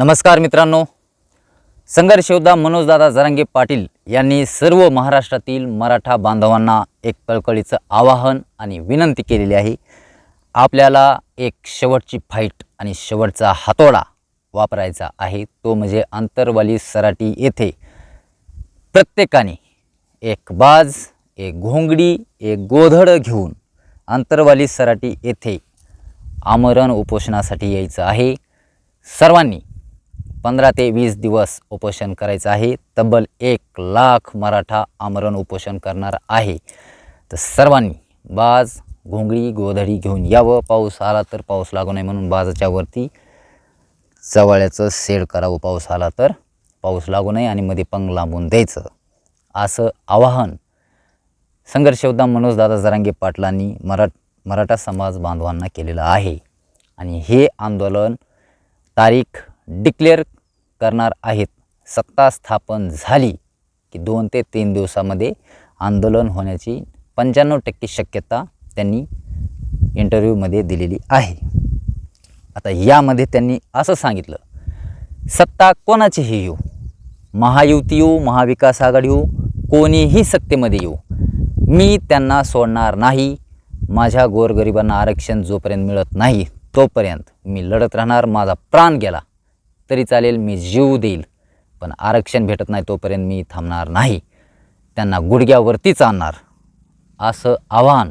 नमस्कार मित्रांनो. संघर्ष योद्धा मनोजदादा जरांगे पाटील यांनी सर्व महाराष्ट्रातील मराठा बांधवांना एक कळकळीचं आवाहन आणि विनंती केलेली आहे. आपल्याला एक शेवटची फाईट आणि शेवटचा हातोडा वापरायचा आहे. तो म्हणजे आंतरवाली सराटी येथे प्रत्येकाने एक बाज एक घोंगडी एक गोधड घेऊन आंतरवाली सराटी येथे आमरण उपोषणासाठी यायचं आहे. सर्वांनी पंधरा ते वीस दिवस उपोषण करायचं आहे. तब्बल एक लाख मराठा आमरण उपोषण करणार आहे. तर सर्वांनी बाज घोंगडी गोधडी घेऊन यावं. पाऊस आला तर पाऊस लागू नये म्हणून बाजाच्या वरती चवळ्याचं सेड करावं. पाऊस आला तर पाऊस लागू नये आणि मध्ये पंग लांबून द्यायचं. असं आवाहन संघर्ष योद्धा मनोजदादा जरांगे पाटलांनी मराठ मराठा समाज बांधवांना केलेलं आहे. आणि हे आंदोलन तारीख डिक्लेअर करणार आहेत. सत्ता स्थापन झाली की दोन ते तीन दिवसामध्ये आंदोलन होण्याची पंच्याण्णव टक्के शक्यता त्यांनी इंटरव्ह्यूमध्ये दिलेली आहे. आता यामध्ये त्यांनी असं सांगितलं सत्ता कोणाचीही येऊ महायुती येऊ महाविकास आघाडी येऊ कोणीही सत्तेमध्ये येऊ मी त्यांना सोडणार नाही माझ्या गोरगरिबांना आरक्षण जोपर्यंत मिळत नाही तोपर्यंत मी लढत राहणार माझा प्राण गेला. तरी चालेल मी जीव देईल. पण आरक्षण भेटत नाही तोपर्यंत मी थांबणार नाही. त्यांना गुडघ्यावरतीच आणणार असं आव्हान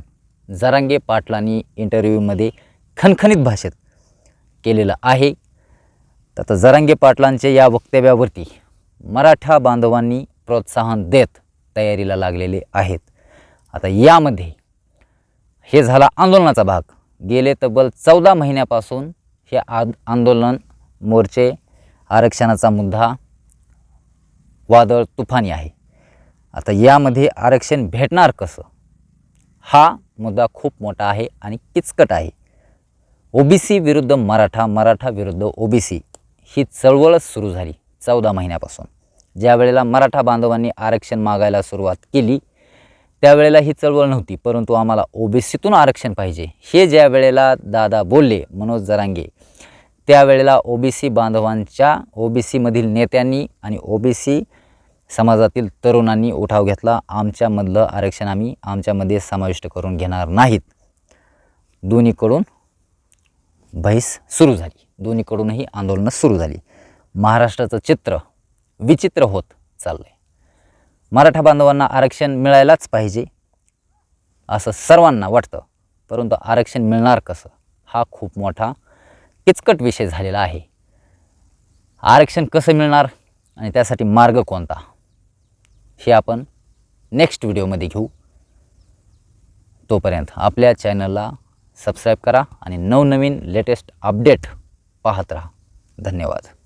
जरांगे पाटलांनी इंटरव्ह्यूमध्ये खणखणीत भाषेत केलेलं आहे. तर आता जरांगे पाटलांच्या या वक्तव्यावरती मराठा बांधवांनी प्रोत्साहन देत तयारीला लागलेले आहेत. आता यामध्ये हे झाला आंदोलनाचा भाग. गेले तब्बल चौदा महिन्यापासून हे आद आंदोलन मोर्चे आरक्षणाचा मुद्दा वादळ तुफानी आहे. आता यामध्ये आरक्षण भेटणार कसं? हा मुद्दा खूप मोठा आहे आणि किचकट आहे. ओबीसी विरुद्ध मराठा मराठा विरुद्ध ओबीसी ही चळवळच सुरू झाली चौदा महिन्यापासून. ज्या वेळेला मराठा बांधवांनी आरक्षण मागायला सुरुवात केली त्यावेळेला ही चळवळ नव्हती परंतु आम्हाला ओबीसीतून आरक्षण पाहिजे. हे ज्या वेळेला दादा बोलले मनोज जरांगे त्यावेळेला ओबीसी बांधवांच्या ओबीसीमधील नेत्यांनी आणि ओबीसी समाजातील तरुणांनी उठाव घेतला. आमच्यामधलं आरक्षण आम्ही आमच्यामध्ये समाविष्ट करून घेणार नाहीत. दोन्हीकडून बहिस सुरू झाली. दोन्हीकडूनही आंदोलनं सुरू झाली. महाराष्ट्राचं चित्र विचित्र होत चाललं आहे मराठा बांधवांना आरक्षण मिळायलाच पाहिजे असं सर्वांना वाटतं. परंतु आरक्षण मिळणार कसं? हा खूप मोठा किचकट विषय झालेला आहे. आरक्षण कसं मिळणार आणि त्यासाठी मार्ग कोणता? हे आपण नेक्स्ट व्हिडिओमध्ये घेऊ. तोपर्यंत आपल्या चॅनलला सबस्क्राईब करा आणि नवनवीन लेटेस्ट अपडेट पाहत राहा. धन्यवाद.